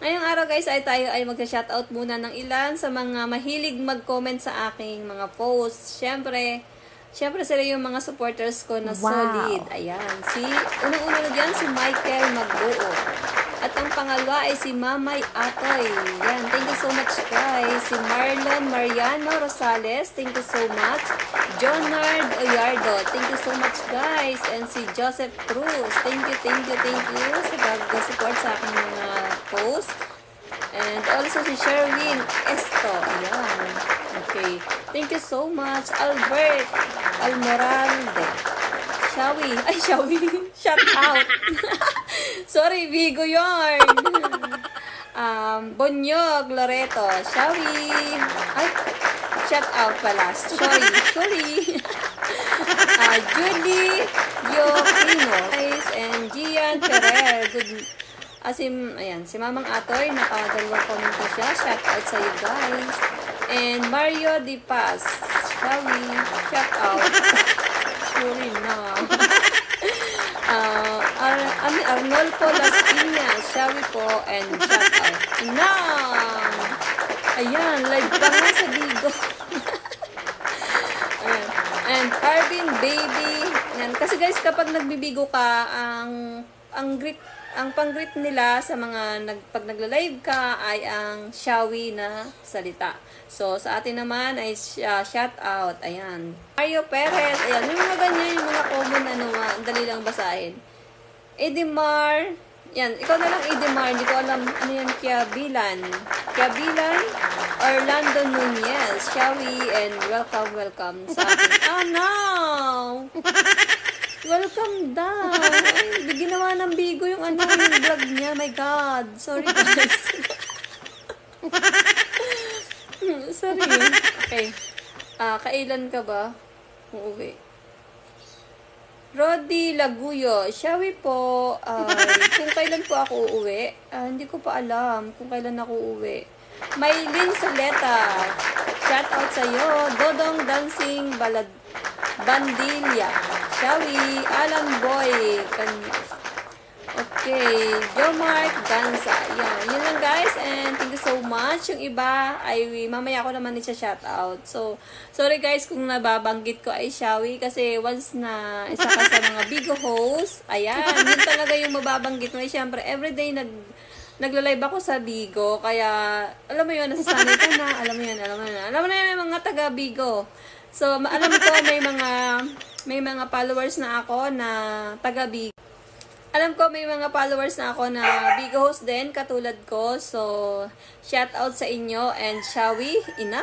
Ngayong araw guys ay tayo ay mag-shoutout muna ng ilan sa mga mahilig mag-comment sa aking mga posts. Siyempre, siyempre sila yung mga supporters ko na solid. Ayan. Si, unang-una na dyan, si Michael Magbuo. Pangalawa ay si Mamay Atoy. Yan. Thank you so much guys. Si Marlon Mariano Rosales. Thank you so much. Jonard Oyardo. Thank you so much guys. And si Joseph Cruz. Thank you, thank you, thank you sa pag-support sa aking mga posts. And also si Sherwin Esto. Ayan. Okay. Thank you so much. Albert Almoralde. Shawi. Ay, Shawi. Shout out. Sorry, Vigo yarn. um, Bonyog, Loreto. Shawi. Ay, shout out pala. Sorry, sorry. uh, Julie Diopino. Guys, and Gian Ferrer. Good Asim, ayan, si Mamang Atoy, nakadalawang comment na siya. Shout out sa you guys. And Mario Di Paz. Shawi. Shout out. Sorry na. Uh, Ar Arnolfo Las Shawi po, and shout out. Na! Ayan, live pa nga sa. Ayan. And Arvin Baby. Ayan. Kasi guys, kapag nagbibigo ka, ang ang greet ang pang-greet nila sa mga nag, pag nagla-live ka ay ang shawi na salita. So, sa atin naman ay uh, shout out. Ayan. Mario Perez. Ayan. Yung mga ganyan, yung mga common ano, uh, dali lang basahin. Edimar. Yan. Ikaw na lang, Edimar. Hindi ko alam ano yan. Kiabilan. Kiabilan. Orlando Nunez. Shawi. And welcome, welcome sa atin. Oh, no! Welcome daw. Ay, ginawa ng bigo yung ano, yung vlog niya. My God. Sorry guys. Sorry. Okay. Ah, kailan ka ba uuwi? Rodi Laguyo, Shawi po, ay, kung kailan po ako uuwi, ah, hindi ko pa alam kung kailan ako uuwi. Maylin Saleta, shout out sa iyo. Dodong Dancing Balad Bandilla, Shawi, Alan Boy, Kanyas. Okay, Jomark Gansa. Yan, yun lang guys. And thank you so much. Yung iba ay mamaya ko naman siya shout out. So, sorry guys kung nababanggit ko ay Shawi kasi once na isa ka sa mga big host, ayan, yun talaga yung mababanggit mo. Siyempre, everyday nag nagla-live ako sa Bigo, kaya alam mo yun, nasasanay ka na, alam mo yun, alam mo yun, alam mo na yun, mga taga Bigo. So, alam ko may mga may mga followers na ako na taga Bigo. Alam ko may mga followers na ako na big host din, katulad ko. So, shout out sa inyo and Shawi, ina.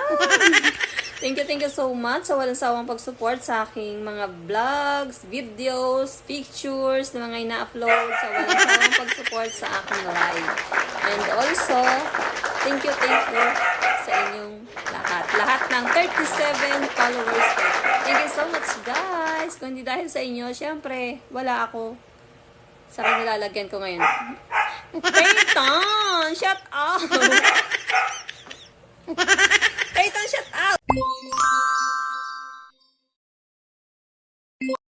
thank you, thank you so much sa walang sawang pag-support sa aking mga vlogs, videos, pictures na mga ina-upload, sa walang sawang pag-support sa aking live. And also, thank you, thank you sa inyong lahat. Lahat ng 37 followers ko. Thank you so much, guys. Kung hindi dahil sa inyo, syempre, wala ako sa nilalagyan ko ngayon. Peyton! Shut up!